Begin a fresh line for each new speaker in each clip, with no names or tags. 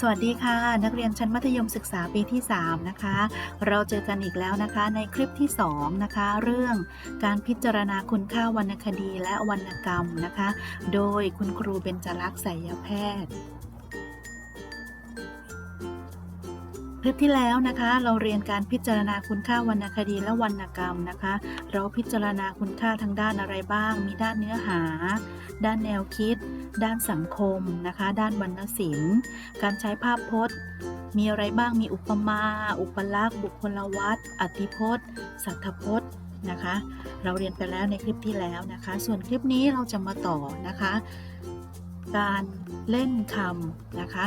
สวัสดีค่ะ นักเรียนชั้นมัธยมศึกษาปีที่ 3 นะคะ เราเจอกันอีกแล้วนะคะในคลิปที่ 2 นะคะ เรื่องการพิจารณาคุณค่าวรรณคดีและวรรณกรรมนะคะ โดยคุณครูเบญจรักษ์สายแพทย์ คลิปที่แล้วนะคะ เราเรียนการพิจารณาคุณค่าวรรณคดีและวรรณกรรมนะคะ เราพิจารณาคุณค่าทางด้านอะไรบ้าง มีด้านเนื้อหา ด้านแนวคิด ด้านสังคมนะคะ ด้านวรรณศิลป์ การใช้ภาพพจน์ มีอะไรบ้างมีอุปมา อุปลักษณ์ บุคคลวัตรอธิพจน์ สัทธพจน์นะคะ เราเรียนไปแล้วในคลิปที่แล้วนะคะ ส่วนคลิปนี้เราจะมาต่อนะคะ การเล่นคำนะคะ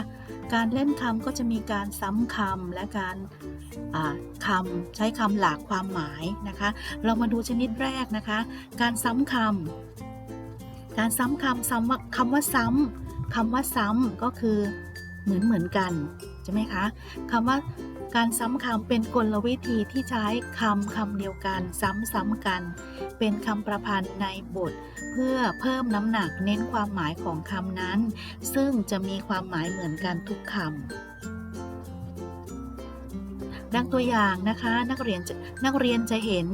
การเล่นคำก็จะมีการซ้ำคำและการคำใช้คำหลากความหมายนะคะ เรามาดูชนิดแรกนะคะ การซ้ำคำการซ้ำคำซ้ำว่าคำว่าซ้ำคำว่าซ้ำก็คือเหมือนเหมือนกันใช่ไหมคะคำว่า การซ้ำคำเป็นกลวิธีที่ใช้คำคำเดียวกัน ซ้ำๆกัน เป็นคำประพันธ์ในบท เพื่อเพิ่มน้ำหนักเน้นความหมายของคำนั้น ซึ่งจะมีความหมายเหมือนกันทุกคำดังตัวอย่างนะคะนักเรียนจะนักเรียนจะเห็น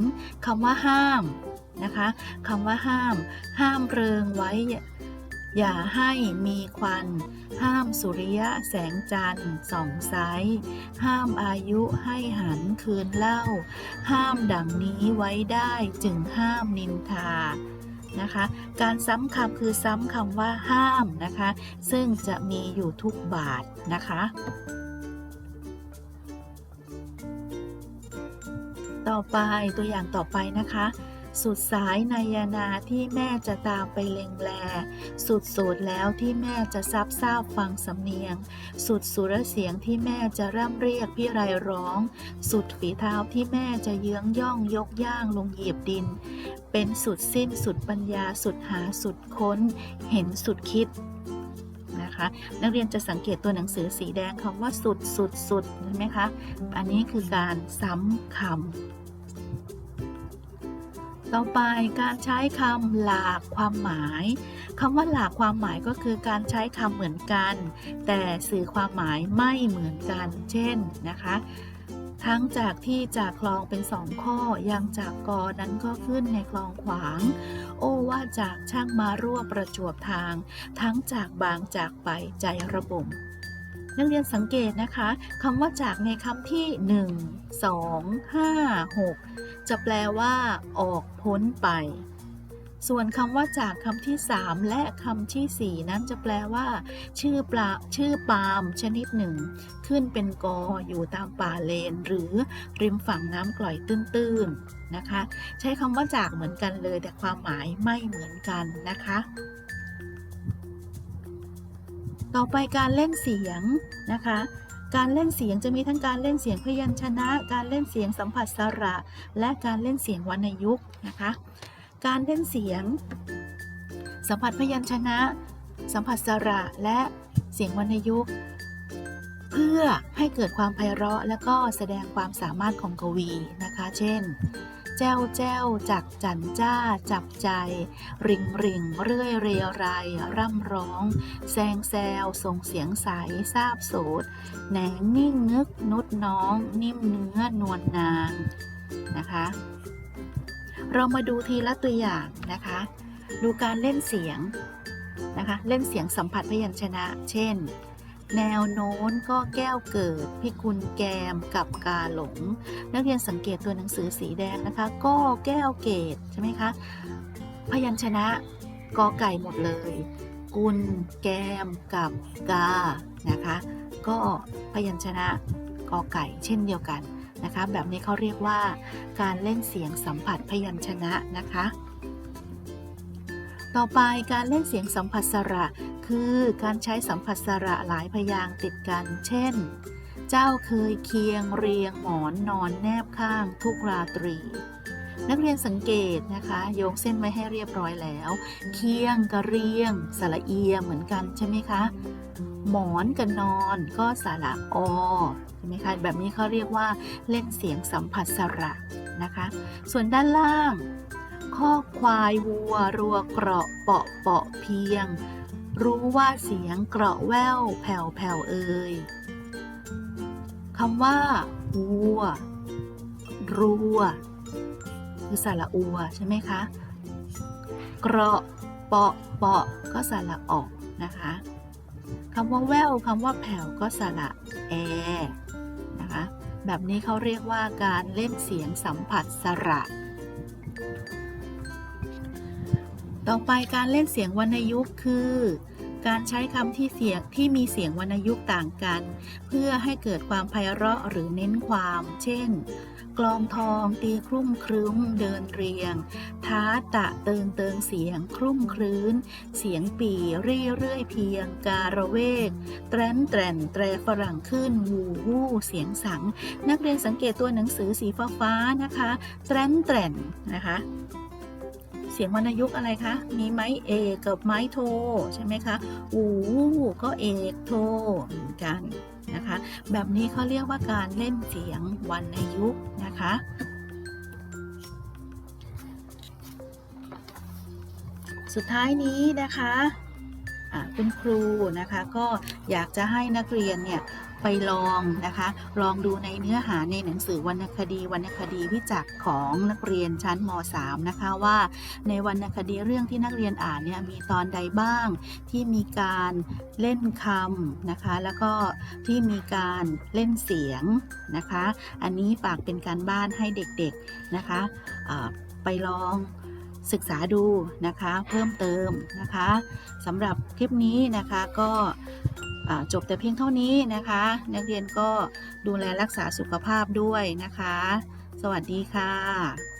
คำว่าห้ามนะคะคำว่าห้าม ห้ามเริงไว้ อย่าให้มีควัน ห้ามสุริยะแสงจันทร์ส่องไซห้ามอายุให้หันคืนเล่า ห้ามดังนี้ไว้ได้จึงห้ามนินทานะคะ การซ้ำคำคือซ้ำคำว่าห้ามนะคะ ซึ่งจะมีอยู่ทุกบาทนะคะ ต่อไปตัวอย่างต่อไปนะคะ สุดสายนายนาที่แม่จะตามไปเลงแล สุดสูดแล้วที่แม่จะซับซาบฟังสำเนียง สุดสุรเสียงที่แม่จะร่ำเรียกพี่ไรร้อง สุดฝีเท้าที่แม่จะเยื้องย่องยกย่างลงเหยียบดิน เป็นสุดสิ้นสุดปัญญาสุดหาสุดค้น เห็นสุดคิดนะคะนักเรียนจะสังเกตตัวหนังสือสีแดงคำว่าสุดสุดสุดเห็นไหมคะ อันนี้คือการซ้ำคำ ต่อไปการใช้คำหลากความหมายคำว่าหลากความหมายก็คือการใช้คำเหมือนกัน แต่สื่อความหมายไม่เหมือนกัน เช่นนะคะ ทั้งจากที่จากคลองเป็นสองข้อยังจากกอนั้นก็ขึ้นในคลองขวาง โอ้ว่าจากช่างมารั่วประจวบทาง ทั้งจากบางจากไปใจระบมนักเรียนสังเกตนะคะคำว่าจากในคำที่ 1 2 5 6 จะแปลว่า ออกพ้นไป ส่วนคำว่าจากคำที่ 3 และคำที่ 4 นั้นจะแปลว่า ชื่อปลาชื่อปาล์มชนิดหนึ่ง ขึ้นเป็นกออยู่ตามป่าเลน หรือริมฝั่งน้ำกร่อยตื้นๆนะคะ ใช้คำว่าจากเหมือนกันเลย แต่ความหมายไม่เหมือนกันนะคะต่อไปการเล่นเสียงนะคะ การเล่นเสียงจะมีทั้งการเล่นเสียงพยัญชนะ การเล่นเสียงสัมผัสสระ และการเล่นเสียงวรรณยุกต์นะคะ การเล่นเสียง สัมผัสพยัญชนะ สัมผัสสระและเสียงวรรณยุกต์เพื่อให้เกิดความไพเราะและก็แสดงความสามารถของกวีนะคะ เช่น แจ้วแจ้วจักจันจ้าจับใจ ริงริงเรื่อยเรียไรายร่ำร้อง แซงแซวส่งเสียงใสซาบโสดแหนงนิ่งนึกนุดน้อง นิ่มเนื้อนวลนางนะคะ เรามาดูทีละตัวอย่างนะคะ ดูการเล่นเสียงนะคะ เล่นเสียงสัมผัสพยัญชนะ เช่น แนวโน้นก็แก้วเกิด พิกุลแกมกับกาหลง นักเรียนสังเกตตัวหนังสือสีแดงนะคะ ก็แก้วเกตใช่ไหมคะ พยัญชนะกอไก่หมดเลย กุลแกมกับกานะคะ ก็พยัญชนะกอไก่เช่นเดียวกันนะคะ แบบนี้เขาเรียกว่าการเล่นเสียงสัมผัสพยัญชนะนะคะ ต่อไปการเล่นเสียงสัมผัสสระ คือการใช้สัมผัสสระหลายพยางติดกัน เช่น เจ้าเคยเคียงเรียงหมอนนอนแนบข้างทุกราตรี นักเรียนสังเกตนะคะ โยงเส้นไว้ให้เรียบร้อยแล้ว เคียงกับเรียงสระเอียเหมือนกันใช่ไหมคะ หมอนกับนอนก็สระอใช่ไหมคะ แบบนี้เขาเรียกว่าเล่นเสียงสัมผัสสระนะคะ ส่วนด้านล่างข้อควายวัวรัวเกราะเปาะเปาะเพียง รู้ว่าเสียงเกราะแว่วแผ่วแผ่วเอ่ยคำว่าวัว รัว คือสระอัวใช่ไหมคะ เกราะเปาะเปาะก็สระออกนะคะคำว่าแววคำว่าแผ่วก็สระแอนะคะ แบบนี้เขาเรียกว่าการเล่นเสียงสัมผัสสระ ต่อไปการเล่นเสียงวรรณยุกต์คือ การใช้คำที่เสียงที่มีเสียงวรรณยุกต์ต่างกัน เพื่อให้เกิดความไพเราะหรือเน้นความ เช่น กลองทองตีครุ่มครึ้มเดินเรียง ท้าตะเติงเติงเสียงครุ่มครื้น เสียงปีเรื่อยเรื่อยเพียง การะเวก แตรนแตรนแตรฝรั่งขึ้นวูวู้เสียงสัง นักเรียนสังเกตตัวหนังสือสีฟ้าฟ้านะคะ แตรนแตรนนะคะ เสียงวรรณยุกต์อะไรคะ มีไม้เอกกับไม้โท ใช่ไหมคะ อูก็เอกโทเหมือนกันนะคะ แบบนี้เขาเรียกว่าการเล่นเสียงวรรณยุกต์นะคะสุดท้ายนี้นะคะอะคุณครูนะคะก็อยากจะให้นักเรียนเนี่ย ไปลองนะคะ ลองดูในเนื้อหาในหนังสือวรรณคดีวรรณคดีวิจักของนักเรียนชั้นม .3 นะคะว่า ในวรรณคดีเรื่องที่นักเรียนอ่านเนี่ยมีตอนใดบ้างที่มีการเล่นคำนะคะ แล้วก็ที่มีการเล่นเสียงนะคะ อันนี้ฝากเป็นการบ้านให้เด็กๆนะคะไปลองศึกษาดูนะคะเพิ่มเติมนะคะสำหรับคลิปนี้นะคะก็ จบแต่เพียงเท่านี้นะคะ นักเรียนก็ดูแลรักษาสุขภาพด้วยนะคะ สวัสดีค่ะ